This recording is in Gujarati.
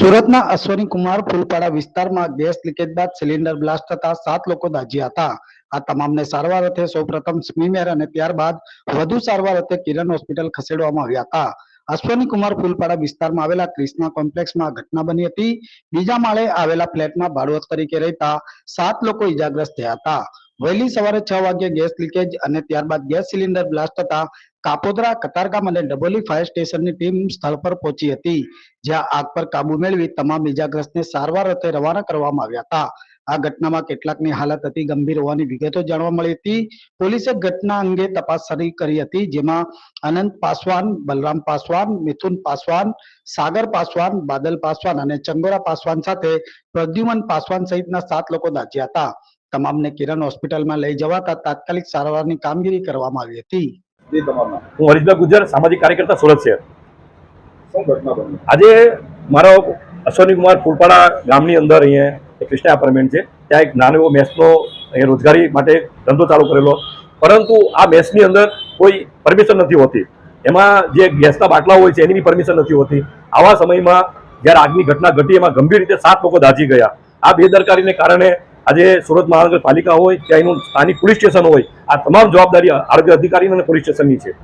સુરતના અશ્વની કુમાર ફૂલપાડા વિસ્તારમાં ગેસ લીકેજ બાદ સિલિન્ડર બ્લાસ્ટ થતા સાત લોકો દાઝ્યા હતા. આ તમામને સારવાર અર્થે સૌપ્રથમ સ્મીમેર અને ત્યારબાદ વધુ સારવાર અર્થે કિરણ હોસ્પિટલ ખસેડવામાં આવ્યા હતા. અશ્વની કુમાર ફૂલપાડા વિસ્તારમાં આવેલા ક્રિષ્ના કોમ્પ્લેક્સમાં ઘટના બની હતી. બીજા માળે આવેલા ફ્લેટમાં ભાડુઆત તરીકે રહેતા સાત લોકો ઇજાગ્રસ્ત થયા હતા. વહેલી સવારે છ વાગ્યે ગેસ લીકેજ અને ત્યારબાદ ગેસ સિલિન્ડર બ્લાસ્ટ થતા કાપોદરા, કતારગામ અને ડબોલી ફાયર સ્ટેશનની ટીમ સ્થળ પર પહોંચી હતી. જ્યાં આગ પર કાબુ મેળવી તમામ ઇજાગ્રસ્તને સારવાર અર્થે રવાના કરવામાં આવ્યા હતા. આ ઘટનામાં કેટલાકની હાલત અતિ ગંભીર હોવાની વિગતો જાણવા મળી હતી. પોલીસે ઘટના અંગે તપાસ શરૂ કરી હતી, જેમાં અનંત પાસવાન, બલરામ પાસવાન, મિથુન પાસવાન, સાગર પાસવાન, બાદલ પાસવાન અને ચંગોરા પાસવાન સાથે પ્રદ્યુમન પાસવાન સહિતના સાત લોકો દાજ્યા હતા. તમામને કિરણ હોસ્પિટલમાં લઈ જવાતા તાત્કાલિક સારવારની કામગીરી કરવામાં આવી હતી. હું હરીશભાઈ ગુજર સામાજિક કાર્યકર્તા સુરત શહેર. શું ઘટના બની? આજે મારો અશ્વની કુમાર ફૂલપાડા ગામની અંદર અહીંયા કૃષ્ણ એપાર્ટમેન્ટ છે. ત્યાં એક નાનો એવો મેસનો અહીંયા રોજગારી માટે ધંધો ચાલુ કરેલો. પરંતુ આ મેસની અંદર કોઈ પરમિશન નથી હોતી. એમાં જે ગેસના બાટલા હોય છે એની પરમિશન નથી હોતી. આવા સમયમાં જ્યારે આગની ઘટના ઘટી એમાં ગંભીર રીતે સાત લોકો દાઝી ગયા. આ બેદરકારીને કારણે આજે સુરત મહાનગરપાલિકા હોય કે અહીંનું સ્થાનિક પોલીસ સ્ટેશન હોય, આ તમામ જવાબદારી આરોગ્ય અધિકારી અને પોલીસ સ્ટેશનની છે.